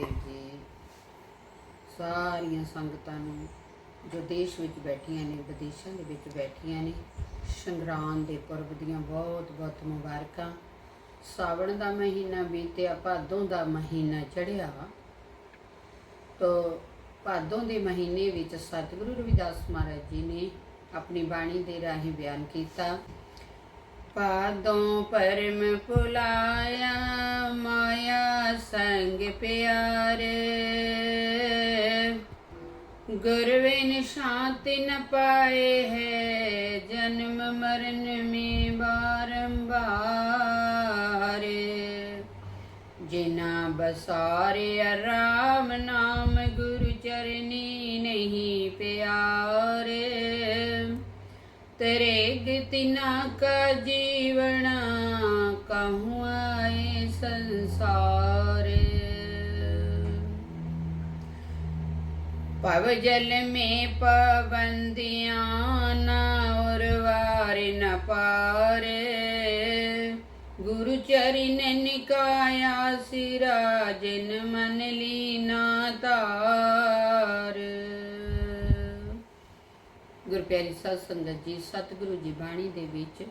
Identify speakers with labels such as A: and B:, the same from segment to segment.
A: ਗੁਰਦੇਵ ਜੀ ਸਾਰੀਆਂ ਸੰਗਤਾਂ ਨੂੰ, ਜੋ ਦੇਸ਼ ਵਿੱਚ ਬੈਠੀਆਂ ਨੇ, ਵਿਦੇਸ਼ਾਂ ਦੇ ਵਿੱਚ ਬੈਠੀਆਂ ਨੇ, ਸੰਗਰਾਂਦ ਦੇ ਪੁਰਬ ਦੀਆਂ ਬਹੁਤ ਬਹੁਤ ਮੁਬਾਰਕਾਂ। ਸਾਵਣ ਦਾ ਮਹੀਨਾ ਬੀਤਿਆ, ਭਾਦੋਂ ਦਾ ਮਹੀਨਾ ਚੜਿਆ ਤੋ ਭਾਦੋਂ ਦੇ ਮਹੀਨੇ ਵਿੱਚ ਸਤਿਗੁਰੂ ਰਵਿਦਾਸ ਮਹਾਰਾਜ ਜੀ ਨੇ ਆਪਣੀ ਬਾਣੀ ਦੇ ਰਾਹੀਂ ਬਿਆਨ ਕੀਤਾ। ਪਾਦੋਂ ਪਰਮ ਪੁਲਾਇਆ ਮਾਇਆ ਸੰਗ ਪਿਆਰੇ। ਗੁਰਵਿਨ ਸ਼ਾਂਤੀ ਨ ਪਾਏ ਹੈ, ਜਨਮ ਮਰਨ ਮੇ ਬਾਰੰਬਾਰ। ਜਿਨਾ ਬਸਾਰੇ ਰਾਮ ਨਾਮ, ਗੁਰੂ ਚਰਨੀ ਨਹੀਂ ਪਿਆਰੇ ਤੇਰੇ ਤਿਨਾ ਕਾ ਜੀਵਣਾ ਕਹੂੰ ਆਏ ਸੰਸਾਰ। ਪਵ ਜਲ ਮੇ ਪਵੰਦਿਆਂ ਨਾ ਔਰ ਵਾਰ ਨ ਪਾਰੇ। ਗੁਰੂ ਚਰਨ ਨਿਕਾਇਆ ਸਿਰਾ ਜਿਨ ਗੁਰ ਸਾਧ ਸੰਗਤ ਜੀ, ਸਤਿਗੁਰੂ ਜੀ ਬਾਣੀ ਦੇ ਵਿੱਚ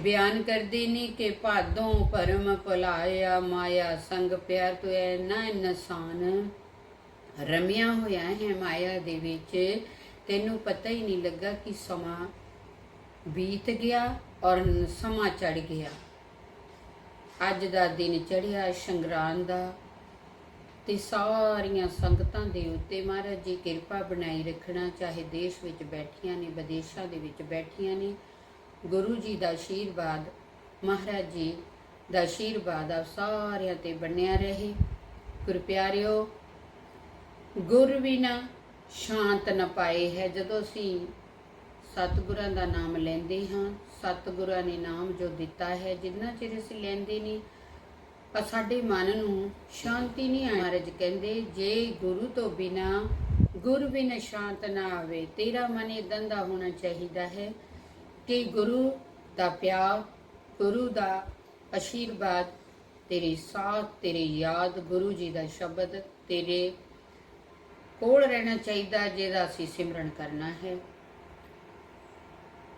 A: ਬਿਆਨ ਕਰਦੇ ਨੇ ਕਿ ਭਾਦੋਂ ਪਰਮ ਭੁਲਾਇਆ, ਮਾਇਆ ਸੰਗ ਪਿਆਰ ਤੋਂ ਐਨਾ ਨਸਾਨ ਰਮਿਆ ਹੋਇਆ ਹੈ ਮਾਇਆ ਦੇ ਵਿੱਚ। ਤੈਨੂੰ ਪਤਾ ਹੀ ਨਹੀਂ ਲੱਗਾ ਕਿ ਸਮਾਂ ਬੀਤ ਗਿਆ ਔਰ ਸਮਾਂ ਚੜ ਗਿਆ। ਅੱਜ ਦਾ ਦਿਨ ਚੜਿਆ ਸੰਗਰਾਂਦ ਦਾ ਤੇ ਸਾਰੀਆਂ ਸੰਗਤਾਂ ਦੇ ਉੱਤੇ ਮਹਾਰਾਜ ਜੀ ਕਿਰਪਾ ਬਣਾਈ ਰੱਖਣਾ, ਚਾਹੇ ਦੇਸ਼ ਵਿੱਚ ਬੈਠੀਆਂ ਨੇ, ਵਿਦੇਸ਼ਾਂ ਦੇ ਵਿੱਚ ਬੈਠੀਆਂ ਨੇ, ਗੁਰੂ ਜੀ ਦਾ ਆਸ਼ੀਰਵਾਦ ਮਹਾਰਾਜ ਜੀ ਦਾ ਆਸ਼ੀਰਵਾਦ ਆ ਸਾਰਿਆਂ ਤੇ ਬਣਿਆ ਰਹੇ। ਗੁਰ ਪਿਆਰਿਓ, ਗੁਰ ਬਿਨਾ ਸ਼ਾਂਤ ਨਾ ਪਾਏ ਹੈ। ਜਦੋਂ ਅਸੀਂ ਸਤਿਗੁਰਾਂ ਦਾ ਨਾਮ ਲੈਂਦੇ ਹਾਂ, ਸਤਿਗੁਰਾਂ ਨੇ ਨਾਮ ਜੋ ਦਿੱਤਾ ਹੈ, ਜਿੰਨਾ ਚਿਰ ਅਸੀਂ ਲੈਂਦੇ ਨਹੀਂ ਪਰ ਸਾਡੇ ਮਨ ਨੂੰ ਸ਼ਾਂਤੀ ਨਹੀਂ ਆ ਮਹਾਰਾਜ ਕਹਿੰਦੇ, ਜੇ ਗੁਰੂ ਤੋਂ ਬਿਨਾ ਗੁਰ ਬਿਨ ਸ਼ਾਂਤ ਨਾ ਆਵੇ, ਤੇਰਾ ਮਨ ਇਦਾਂ ਦਾ ਹੋਣਾ ਚਾਹੀਦਾ ਹੈ ਕਿ ਗੁਰੂ ਦਾ ਪਿਆਰ, ਗੁਰੂ ਦਾ ਆਸ਼ੀਰਵਾਦ ਤੇਰੇ ਸਾਥ, ਤੇਰੀ ਯਾਦ, ਗੁਰੂ ਜੀ ਦਾ ਸ਼ਬਦ ਤੇਰੇ ਕੋਲ ਰਹਿਣਾ ਚਾਹੀਦਾ, ਜਿਹਦਾ ਅਸੀਂ ਸਿਮਰਨ ਕਰਨਾ ਹੈ।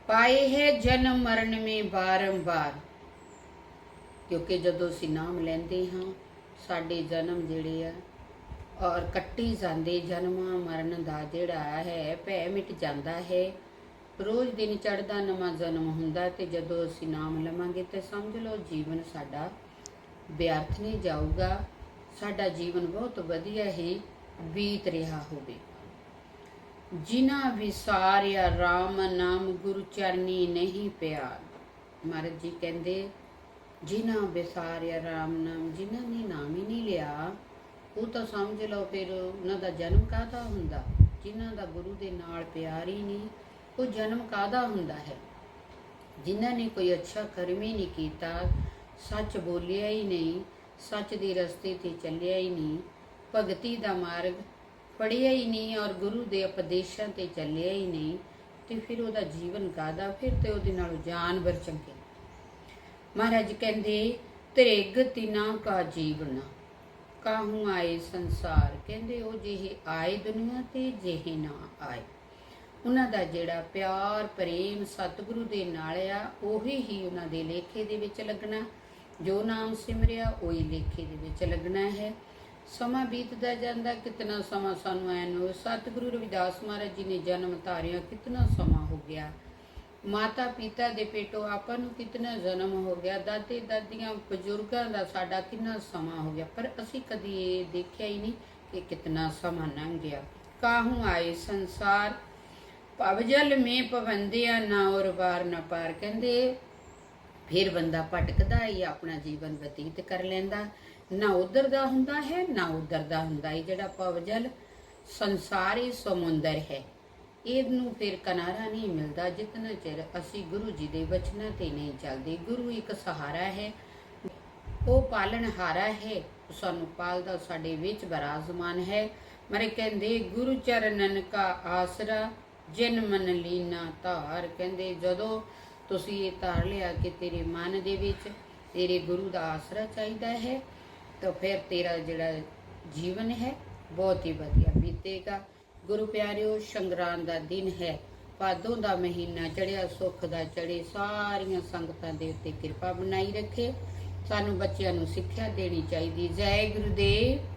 A: ਪਾਏ ਹੈ ਜਨਮ ਮਰਨ ਮੇ ਬਾਰੰਬਾਰ ਕਿਉਂਕਿ ਜਦੋਂ ਅਸੀਂ ਨਾਮ ਲੈਂਦੇ ਹਾਂ, ਸਾਡੇ ਜਨਮ ਜਿਹੜੇ ਆ, ਔਰ ਕੱਟੀ ਜਾਂਦੇ ਜਨਮਾਂ ਮਰਨ ਦਾ ਜਿਹੜਾ ਹੈ, ਭੈ ਮਿਟ ਜਾਂਦਾ ਹੈ। ਰੋਜ਼ ਦਿਨ ਚੜਦਾ ਨਵਾਂ ਜਨਮ ਹੁੰਦਾ ਤੇ ਜਦੋਂ ਅਸੀਂ ਨਾਮ ਲਵਾਂਗੇ ਤੇ ਸਮਝ ਲਓ ਜੀਵਨ ਸਾਡਾ ਵਿਅਰਥ ਨਹੀਂ ਜਾਊਗਾ। ਸਾਡਾ ਜੀਵਨ ਬਹੁਤ ਵਧੀਆ ਹੀ ਬੀਤ ਰਿਹਾ ਹੋਵੇ। ਜਿਨਾ ਵਿਸਾਰਿਆ RAM ਨਾਮ ਗੁਰੂ ਚਰਨੀ ਨਹੀਂ ਪਿਆ, ਮਹਾਰਾਜ ਜੀ ਕਹਿੰਦੇ ਜਿਨ੍ਹਾਂ ਬਿਸਾਰਿਆ ਰਾਮ ਨਾਮ, ਜਿਨ੍ਹਾਂ ਨੇ ਨਾਮ ਹੀ ਨਹੀਂ ਲਿਆ, ਉਹ ਤਾਂ ਸਮਝ ਲਓ ਫਿਰ ਉਹਨਾਂ ਦਾ ਜਨਮ ਕਾਹਦਾ ਹੁੰਦਾ? ਜਿਨ੍ਹਾਂ ਦਾ ਗੁਰੂ ਦੇ ਨਾਲ ਪਿਆਰ ਹੀ ਨਹੀਂ, ਉਹ ਜਨਮ ਕਾਹਦਾ ਹੁੰਦਾ ਹੈ? ਜਿਨ੍ਹਾਂ ਨੇ ਕੋਈ ਅੱਛਾ ਕਰਮ ਹੀ ਨਹੀਂ ਕੀਤਾ, ਸੱਚ ਬੋਲਿਆ ਹੀ ਨਹੀਂ, ਸੱਚ ਦੇ ਰਸਤੇ ਤੇ ਚੱਲਿਆ ਹੀ ਨਹੀਂ, ਭਗਤੀ ਦਾ ਮਾਰਗ ਫੜਿਆ ਹੀ ਨਹੀਂ ਔਰ ਗੁਰੂ ਦੇ ਉਪਦੇਸ਼ਾਂ ਤੇ ਚੱਲਿਆ ਹੀ ਨਹੀਂ, ਤੇ ਫਿਰ ਉਹਦਾ ਜੀਵਨ ਕਾਹਦਾ? ਫਿਰ ਤੇ ਉਹਦੇ ਨਾਲੋਂ ਜਾਨਵਰ ਚੰਗੇ ਮਹਾਰਾਜ ਕਹਿੰਦੇ ਤ੍ਰਿਗ ਤਿਨਾ ਕਾ ਜੀਵਨ, ਕਾਹੂ ਆਏ ਸੰਸਾਰ? ਕਹਿੰਦੇ, ਉਹ ਜਿਹੇ ਆਏ ਦੁਨੀਆ ਤੇ, ਜਿਹੇ ਨਾ ਆਏ। ਉਹਨਾਂ ਦਾ ਜਿਹੜਾ ਪਿਆਰ, ਪ੍ਰੇਮ ਸਤਿਗੁਰੂ ਦੇ ਨਾਲ ਆ, ਉਹੀ ਹੀ ਉਹਨਾਂ ਦੇ ਲੇਖੇ ਦੇ ਵਿੱਚ ਲੱਗਣਾ। ਜੋ ਨਾਮ ਸਿਮਰਿਆ, ਉਹੀ ਲੇਖੇ ਦੇ ਵਿੱਚ ਲੱਗਣਾ ਹੈ। ਸਮਾਂ ਬੀਤਦਾ ਜਾਂਦਾ, ਕਿਤਨਾ ਸਮਾਂ ਸਾਨੂੰ ਐਨ ਸਤਿਗੁਰੂ ਰਵਿਦਾਸ ਮਹਾਰਾਜ ਜੀ ਨੇ ਜਨਮ ਧਾਰਿਆ ਕਿਤਨਾ ਸਮਾਂ ਹੋ ਗਿਆ। ਮਾਤਾ ਪਿਤਾ ਦੇ ਪੇਟੋਂ ਆਪਾਂ ਨੂੰ ਕਿਤਨਾ ਜਨਮ ਹੋ ਗਿਆ, ਦਾਦੇ ਦਾਦੀਆਂ, ਬਜ਼ੁਰਗਾਂ ਦਾ ਸਾਡਾ ਕਿੰਨਾ ਸਮਾਂ ਹੋ ਗਿਆ, ਪਰ ਅਸੀਂ ਕਦੀ ਇਹ ਦੇਖਿਆ ਹੀ ਨਹੀਂ ਕਿ ਕਿਤਨਾ ਸਮਾਂ ਲੰਘ ਗਿਆ। ਕਾਹੂ ਆਏ ਸੰਸਾਰ? ਭਵਜਲ ਮੇ ਪਵੰਦਿਆ ਨਾ ਔਰ ਵਾਰ ਨਾ ਪਾਰ ਕਹਿੰਦੇ, ਫਿਰ ਬੰਦਾ ਭਟਕਦਾ ਹੀ ਆਪਣਾ ਜੀਵਨ ਬਤੀਤ ਕਰ ਲੈਂਦਾ। ਨਾ ਉਧਰ ਦਾ ਹੁੰਦਾ ਹੈ, ਨਾ ਉਧਰ ਦਾ ਹੁੰਦਾ ਹੈ, ਜਿਹੜਾ ਪਵਜਲ ਸੰਸਾਰੀ ਸਮੁੰਦਰ ਹੈ। ਇਹਨੂੰ ਫਿਰ ਕਿਨਾਰਾ ਨਹੀਂ ਮਿਲਦਾ ਜਿਤਨਾ ਚਿਰ ਅਸੀਂ ਗੁਰੂ ਜੀ ਦੇ ਵਚਨਾਂ ਤੇ ਨਹੀਂ ਚੱਲਦੇ। ਗੁਰੂ ਇੱਕ ਸਹਾਰਾ ਹੈ, ਉਹ ਪਾਲਣਹਾਰਾ ਹੈ। ਸਾਨੂੰ ਪਾਲਦਾ ਸਾਡੇ ਵਿੱਚ ਬਰਾਜ਼ਮਾਨ ਹੈ। ਮਰੇ ਕਹਿੰਦੇ, ਗੁਰੂ ਚਰਨਨ ਕਾ ਆਸਰਾ, ਜਿਨ ਮਨ ਲੀਨਾ ਧਾਰ। ਕਹਿੰਦੇ, ਜਦੋਂ ਤੁਸੀਂ ਇਹ ਧਾਰ ਲਿਆ ਕਿ ਤੇਰੇ ਮਨ ਦੇ ਵਿੱਚ ਤੇਰੇ ਗੁਰੂ ਦਾ ਆਸਰਾ ਚਾਹੀਦਾ ਹੈ, ਤਾਂ ਫਿਰ ਤੇਰਾ ਜਿਹੜਾ ਜੀਵਨ ਹੈ ਬਹੁਤ ਹੀ ਵਧੀਆ ਬੀਤੇਗਾ। ਗੁਰੂ ਪਿਆਰਿਓ ਸੰਗਰਾਂਦ ਦਾ ਦਿਨ ਹੈ। ਭਾਦੋਂ ਦਾ ਮਹੀਨਾ ਚੜਿਆ, ਸੁੱਖ ਦਾ ਚੜੇ ਸਾਰੀਆਂ ਸੰਗਤਾਂ ਦੇ ਉੱਤੇ ਕਿਰਪਾ ਬਣਾਈ ਰੱਖੇ। ਸਾਨੂੰ ਬੱਚਿਆਂ ਨੂੰ ਸਿੱਖਿਆ ਦੇਣੀ ਚਾਹੀਦੀ। ਜੈ ਗੁਰੂਦੇਵ।